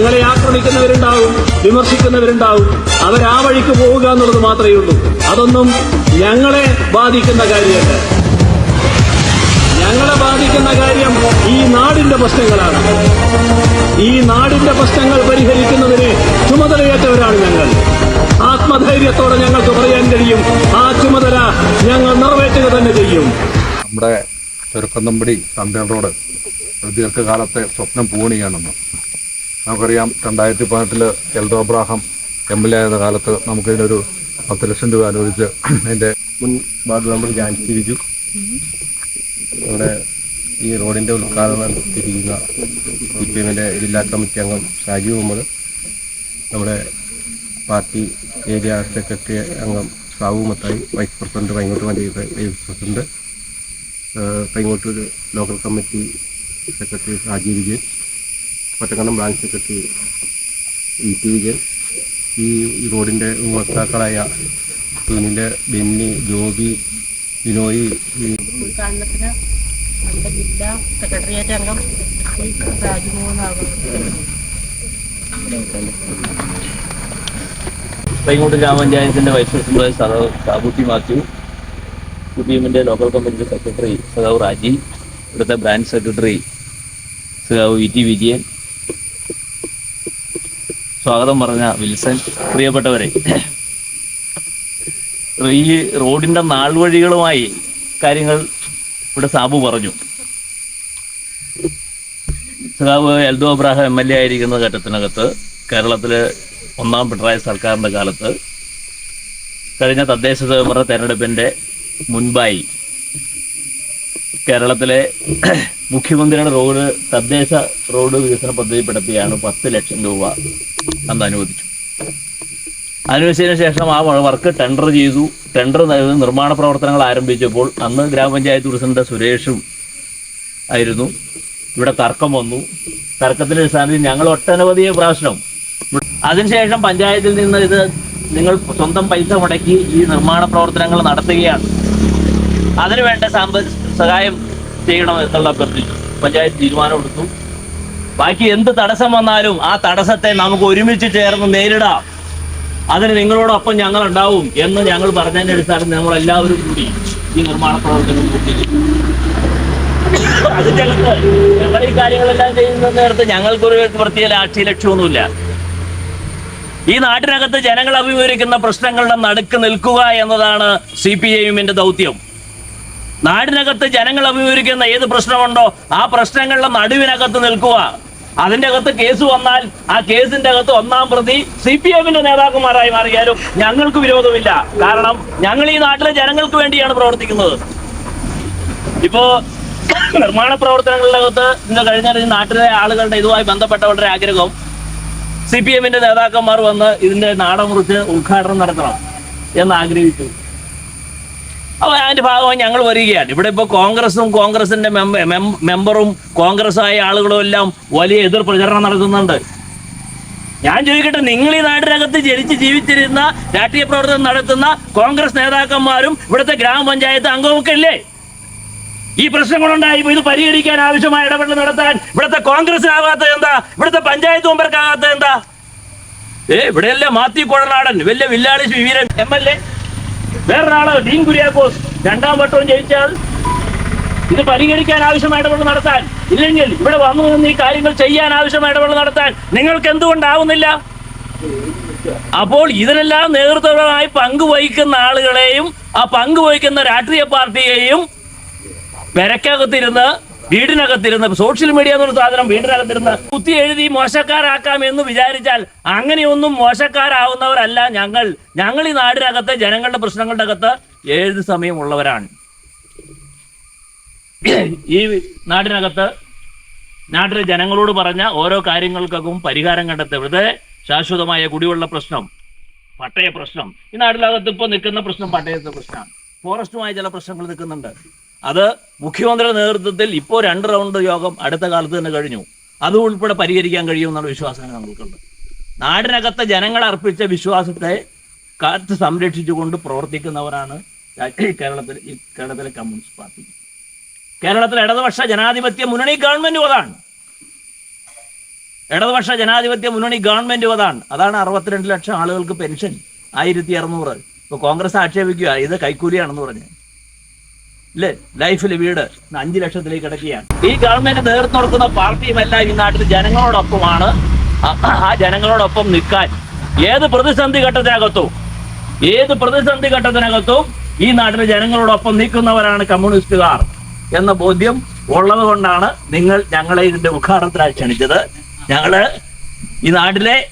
ഞങ്ങളെ ആക്രമിക്കുന്നവരുണ്ടാവും വിമർശിക്കുന്നവരുണ്ടാവും. അവർ ആ വഴിക്ക് പോവുക എന്നുള്ളത് മാത്രമേ ഉള്ളൂ. അതൊന്നും ഞങ്ങളെ ബാധിക്കുന്ന കാര്യമല്ല. ഞങ്ങളെ ബാധിക്കുന്ന കാര്യം ഈ നാടിന്റെ പ്രശ്നങ്ങളാണ്. ഈ നാടിന്റെ പ്രശ്നങ്ങൾ പരിഹരിക്കുന്നതിന് ചുമതലയേറ്റവരാണ് ഞങ്ങൾ. ആത്മധൈര്യത്തോടെ ഞങ്ങൾക്ക് പറയാൻ കഴിയും. ആ ചുമതല ഞങ്ങൾ നിറവേറ്റുക തന്നെ ചെയ്യും. നമ്മുടെ ചെറുക്കന്തമ്പടി ഒരു ദീർഘകാലത്തെ സ്വപ്നം പൂണിയാണെന്ന് നമുക്കറിയാം രണ്ടായിരത്തി പതിനെട്ടിൽ Eldho Abraham M L A ആയിരുന്ന കാലത്ത് നമുക്കിതിനൊരു പത്ത് ലക്ഷം രൂപ അനുവദിച്ച് അതിന്റെ മുൻ വാർഡ് മെമ്പർ ജാൻസി ബിജു ഇവിടെ ഈ റോഡിന്റെ ഉദ്ഘാടനം നടത്തിയിരിക്കുന്ന സി പി എമ്മിന്റെ ജില്ലാ കമ്മിറ്റി അംഗം ഷാജി മുഹമ്മദ് നമ്മുടെ പാർട്ടി ഏരിയ സെക്രട്ടറി അംഗം Sabu Mathai vice president Paingott panchayat vice president Paingottoor local committee secretary Shaji Vijayan Pattakkandam branch secretary E T Vijayan ഈ റോഡിന്റെ ഉപഭോക്താക്കളായ സുനിൽ ബെന്നി ജോബി ബിനോയ് ഉദ്ഘാടനത്തിന് നമ്മുടെ ജില്ലാ സെക്രട്ടേറിയറ്റ് അംഗം ശ്രീ രാജ്മോഹൻ ആകുന്നു. പൈങ്ങോട്ട് ഗ്രാമപഞ്ചായത്തിന്റെ വൈസ് പ്രസിഡന്റ് സദാവ് സാബുട്ടി മാത്യു സി പി എമ്മിന്റെ ലോക്കൽ കമ്മിറ്റി സെക്രട്ടറി സദാവ് റാജി ഇവിടുത്തെ ബ്രാഞ്ച് സെക്രട്ടറി സദാവ് വി ടി വിജയൻ സ്വാഗതം പറഞ്ഞ വിൽസൺ. പ്രിയപ്പെട്ടവരെ ഈ റോഡിന്റെ നാൾ വഴികളുമായി കാര്യങ്ങൾ ഇവിടെ സാബു പറഞ്ഞു. സഖാവ് Eldho Abraham M L A ആയിരിക്കുന്ന ഘട്ടത്തിനകത്ത് കേരളത്തിലെ ഒന്നാം പിണറായി സർക്കാരിന്റെ കാലത്ത് കഴിഞ്ഞ തദ്ദേശ സ്വയംഭരണ തെരഞ്ഞെടുപ്പിന്റെ മുൻപായി കേരളത്തിലെ മുഖ്യമന്ത്രിയുടെ റോഡ് തദ്ദേശ റോഡ് വികസന പദ്ധതിപ്പെടുത്തിയാണ് പത്ത് ലക്ഷം രൂപ അന്ന് അനുവദിച്ചു. അനുവദിച്ചതിന് ശേഷം ആ വർക്ക് ടെൻഡർ ചെയ്തു. ടെൻഡർ നിർമ്മാണ പ്രവർത്തനങ്ങൾ ആരംഭിച്ചപ്പോൾ അന്ന് ഗ്രാമപഞ്ചായത്ത് പ്രസിഡന്റ് സുരേഷും ആയിരുന്നു. ഇവിടെ തർക്കം വന്നു. തർക്കത്തിന്റെ അടിസ്ഥാനത്തിൽ ഞങ്ങൾ ഒട്ടനവധി പ്രാവശ്യം അതിനുശേഷം പഞ്ചായത്തിൽ നിന്ന് ഇത് നിങ്ങൾ സ്വന്തം പൈസ മുടക്കി ഈ നിർമ്മാണ പ്രവർത്തനങ്ങൾ നടത്തുകയാണ്. അതിനുവേണ്ട സാമ്പ സഹായം ചെയ്യണം എന്നുള്ള അഭ്യർത്ഥിച്ചു. പഞ്ചായത്ത് തീരുമാനമെടുത്തു ബാക്കി എന്ത് തടസ്സം വന്നാലും ആ തടസ്സത്തെ നമുക്ക് ഒരുമിച്ച് ചേർന്ന് നേരിടാം. അതിന് നിങ്ങളോടൊപ്പം ഞങ്ങൾ ഉണ്ടാവും എന്ന് ഞങ്ങൾ പറഞ്ഞതിന്റെ അടിസ്ഥാനത്തിൽ നമ്മൾ എല്ലാവരും കൂടി ഈ നിർമ്മാണ പ്രവർത്തനം പൂർത്തീകരിച്ചു അതിന്റെ കാര്യങ്ങളെല്ലാം ചെയ്യുന്ന ഞങ്ങൾക്കൊരു പ്രത്യേക രാഷ്ട്രീയ ലക്ഷ്യമൊന്നുമില്ല. ഈ നാട്ടിനകത്ത് ജനങ്ങൾ അഭിമുഖീകരിക്കുന്ന പ്രശ്നങ്ങളുടെ നടുക്ക് നിൽക്കുക എന്നതാണ് സി പി ഐ ദൗത്യം. നാടിനകത്ത് ജനങ്ങൾ അഭിമുഖീകരിക്കുന്ന ഏത് പ്രശ്നമുണ്ടോ ആ പ്രശ്നങ്ങളുടെ നടുവിനകത്ത് നിൽക്കുക. അതിന്റെ അകത്ത് കേസ് വന്നാൽ ആ കേസിന്റെ അകത്ത് ഒന്നാം പ്രതി സി പി എമ്മിന്റെ നേതാക്കന്മാരായി മാറിയാലും ഞങ്ങൾക്ക് വിരോധമില്ല. കാരണം ഞങ്ങൾ ഈ നാട്ടിലെ ജനങ്ങൾക്ക് വേണ്ടിയാണ് പ്രവർത്തിക്കുന്നത്. ഇപ്പോ നിർമ്മാണ പ്രവർത്തനങ്ങളുടെ അകത്ത് ഇന്ന് ഈ നാട്ടിലെ ആളുകളുടെ ഇതുമായി ബന്ധപ്പെട്ടവരുടെ ആഗ്രഹം സി പി എമ്മിന്റെ നേതാക്കന്മാർ വന്ന് ഇതിന്റെ നാടമുറിച്ച് ഉദ്ഘാടനം നടത്തണം എന്ന് ആഗ്രഹിച്ചു അപ്പൊ അതിന്റെ ഭാഗമായി ഞങ്ങൾ വരികയാണ്. ഇവിടെ ഇപ്പോൾ കോൺഗ്രസും കോൺഗ്രസിന്റെ മെമ്പ- മെമ്പറും കോൺഗ്രസ് ആയ ആളുകളും എല്ലാം വലിയ എതിർ പ്രചരണം നടത്തുന്നുണ്ട്. ഞാൻ ചോദിക്കട്ടെ നിങ്ങൾ ഈ നാടിനകത്ത് ജനിച്ച് ജീവിച്ചിരുന്ന രാഷ്ട്രീയ പ്രവർത്തനം നടത്തുന്ന കോൺഗ്രസ് നേതാക്കന്മാരും ഇവിടുത്തെ ഗ്രാമപഞ്ചായത്ത് അംഗമൊക്കെ ഇല്ലേ? ഈ പ്രശ്നങ്ങളുണ്ടായി ഇത് പരിഹരിക്കാൻ ആവശ്യമായ ഇടപെടൽ നടത്താൻ ഇവിടുത്തെ കോൺഗ്രസ് ആകാത്തത് എന്താ? ഇവിടുത്തെ പഞ്ചായത്ത് മെമ്പർക്കാകാത്തത് എന്താ? ഏ ഇവിടെയല്ലേ മാത്യു കുഴനാടൻ വലിയ വില്ലാളി വീരൻ എം എൽ എ. വേറൊരാൾ ഡീൻ കുര്യാക്കോസ് രണ്ടാം വട്ടവും ജയിച്ചാൽ ഇത് പരിഹരിക്കാൻ ആവശ്യമായ ഇടപെടൽ നടത്താൻ. ഇല്ലെങ്കിൽ ഇവിടെ വന്നു നിന്ന് ഈ കാര്യങ്ങൾ ചെയ്യാൻ ആവശ്യമായ ഇടപെടൽ നടത്താൻ. നിങ്ങൾക്ക് എന്തുകൊണ്ടാവുന്നില്ല? അപ്പോൾ ഇതിനെല്ലാം നേതൃത്വമായി പങ്കുവഹിക്കുന്ന ആളുകളെയും ആ പങ്കുവഹിക്കുന്ന രാഷ്ട്രീയ പാർട്ടിയെയും പെരക്കകത്തിരുന്ന് വീടിനകത്തിരുന്ന് സോഷ്യൽ മീഡിയ എന്നൊരു സാധനം വീടിനകത്തിരുന്ന് കുത്തി എഴുതി മോശക്കാരാക്കാം എന്ന് വിചാരിച്ചാൽ അങ്ങനെയൊന്നും മോശക്കാരാവുന്നവരല്ല ഞങ്ങൾ. ഞങ്ങൾ ഈ നാടിനകത്ത് ജനങ്ങളുടെ പ്രശ്നങ്ങളുടെ അകത്ത് ഏത് സമയമുള്ളവരാണ്? ഈ നാടിനകത്ത് നാട്ടിലെ ജനങ്ങളോട് പറഞ്ഞ ഓരോ കാര്യങ്ങൾക്കും പരിഹാരം കണ്ടെത്തരുത് ശാശ്വതമായ കുടിവെള്ള പ്രശ്നം പട്ടയ പ്രശ്നം. ഈ നാട്ടിനകത്ത് ഇപ്പോൾ നിൽക്കുന്ന പ്രശ്നം പട്ടയത്തെ പ്രശ്നമാണ്. ഫോറസ്റ്റുമായി ചില പ്രശ്നങ്ങൾ നിൽക്കുന്നുണ്ട്. അത് മുഖ്യമന്ത്രിയുടെ നേതൃത്വത്തിൽ ഇപ്പോൾ രണ്ട് റൗണ്ട് യോഗം അടുത്ത കാലത്ത് തന്നെ കഴിഞ്ഞു. അത് ഉൾപ്പെടെ പരിഹരിക്കാൻ കഴിയുമെന്നുള്ള വിശ്വാസം നമ്മൾക്കുണ്ട് നാടിനകത്തെ ജനങ്ങൾ അർപ്പിച്ച വിശ്വാസത്തെ കാത്ത് സംരക്ഷിച്ചുകൊണ്ട് പ്രവർത്തിക്കുന്നവരാണ് കേരളത്തിൽ ഈ കേരളത്തിലെ കമ്മ്യൂണിസ്റ്റ് പാർട്ടി. കേരളത്തിലെ ഇടതുപക്ഷ ജനാധിപത്യ മുന്നണി ഗവൺമെന്റ് അതാണ്. ഇടതുപക്ഷ ജനാധിപത്യ മുന്നണി ഗവൺമെന്റ് അതാണ്. അതാണ് അറുപത്തിരണ്ട് ലക്ഷം ആളുകൾക്ക് പെൻഷൻ. ആയിരത്തി അറുന്നൂറ് ഇപ്പൊ കോൺഗ്രസ് ആക്ഷേപിക്കുക. ഇത് കൈക്കൂലിയാണെന്ന് പറഞ്ഞു. ഇല്ലേ ലൈഫിൽ വീട് അഞ്ച് ലക്ഷത്തിലേക്ക് കിടക്കുകയാണ്. ഈ ഗവൺമെന്റ് നേർന്നു നടക്കുന്ന പാർട്ടിയുമെല്ലാം ഈ നാട്ടിൽ ജനങ്ങളോടൊപ്പമാണ്. ആ- ആ ജനങ്ങളോടൊപ്പം നിൽക്കാൻ ഏത് പ്രതിസന്ധി ഘട്ടത്തിനകത്തും ഏത് പ്രതിസന്ധി ഘട്ടത്തിനകത്തും ഈ നാട്ടിലെ ജനങ്ങളോടൊപ്പം നിൽക്കുന്നവരാണ് കമ്മ്യൂണിസ്റ്റുകാർ എന്ന ബോധ്യം ഉള്ളത് കൊണ്ടാണ് നിങ്ങൾ ഞങ്ങളെ ഇതിന്റെ ഉദ്ഘാടനത്തിനായി ക്ഷണിച്ചത്. ഞങ്ങൾ ഈ നാട്ടിലെ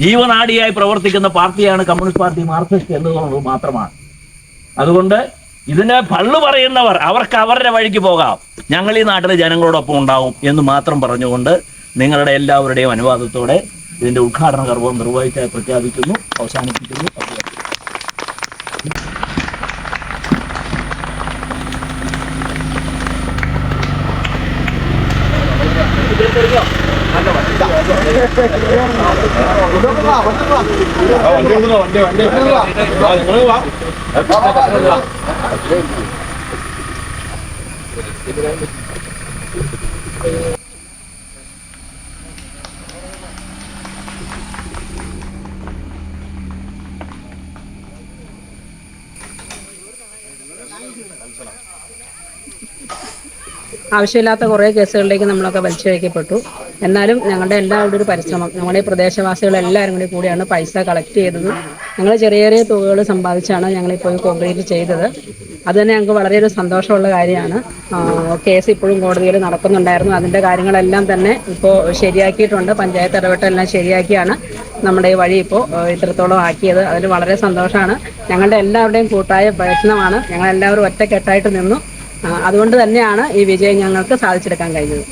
ജീവനാടിയായി പ്രവർത്തിക്കുന്ന പാർട്ടിയാണ് കമ്മ്യൂണിസ്റ്റ് പാർട്ടി മാർക്സിസ്റ്റ് എന്നുള്ളത് മാത്രമാണ്. അതുകൊണ്ട് ഇതിനെ പള്ളു പറയുന്നവർ അവർക്ക് അവരുടെ വഴിക്ക് പോകാം. ഞങ്ങൾ ഈ നാട്ടിലെ ജനങ്ങളോടൊപ്പം ഉണ്ടാവും എന്ന് മാത്രം പറഞ്ഞുകൊണ്ട് നിങ്ങളുടെ എല്ലാവരുടെയും അനുവാദത്തോടെ ഇതിന്റെ ഉദ്ഘാടന കർവം നിർവഹിച്ചായി പ്രഖ്യാപിക്കുന്നു അവസാനിപ്പിക്കുന്നു. ആവശ്യമില്ലാത്ത കുറേ കേസുകളിലേക്ക് നമ്മളൊക്കെ വലിച്ചഴിക്കപ്പെട്ടു. എന്നാലും ഞങ്ങളുടെ എല്ലാവരുടെ ഒരു പരിശ്രമം. ഞങ്ങളുടെ ഈ പ്രദേശവാസികൾ എല്ലാവരും കൂടി കൂടിയാണ് പൈസ കളക്ട് ചെയ്തത്. ഞങ്ങൾ ചെറിയ ചെറിയ തുകകൾ സമ്പാദിച്ചാണ് ഞങ്ങളിപ്പോൾ കോൺക്രീറ്റ് ചെയ്തത്. അത് തന്നെ ഞങ്ങൾക്ക് വളരെ ഒരു സന്തോഷമുള്ള കാര്യമാണ്. കേസ് ഇപ്പോഴും കോടതിയിൽ നടക്കുന്നുണ്ടായിരുന്നു. അതിന്റെ കാര്യങ്ങളെല്ലാം തന്നെ ഇപ്പോൾ ശരിയാക്കിയിട്ടുണ്ട്. പഞ്ചായത്ത് ഇടപെട്ടെല്ലാം ശരിയാക്കിയാണ് നമ്മുടെ ഈ വഴി ഇപ്പോൾ ഇത്രത്തോളം ആക്കിയത്. അതിൽ വളരെ സന്തോഷമാണ്. ഞങ്ങളുടെ എല്ലാവരുടെയും കൂട്ടായ പ്രയത്നമാണ്. ഞങ്ങളെല്ലാവരും ഒറ്റക്കെട്ടായിട്ട് നിന്നു. അതുകൊണ്ട് തന്നെയാണ് ഈ വിജയം ഞങ്ങൾക്ക് സാധിച്ചെടുക്കാൻ കഴിഞ്ഞത്.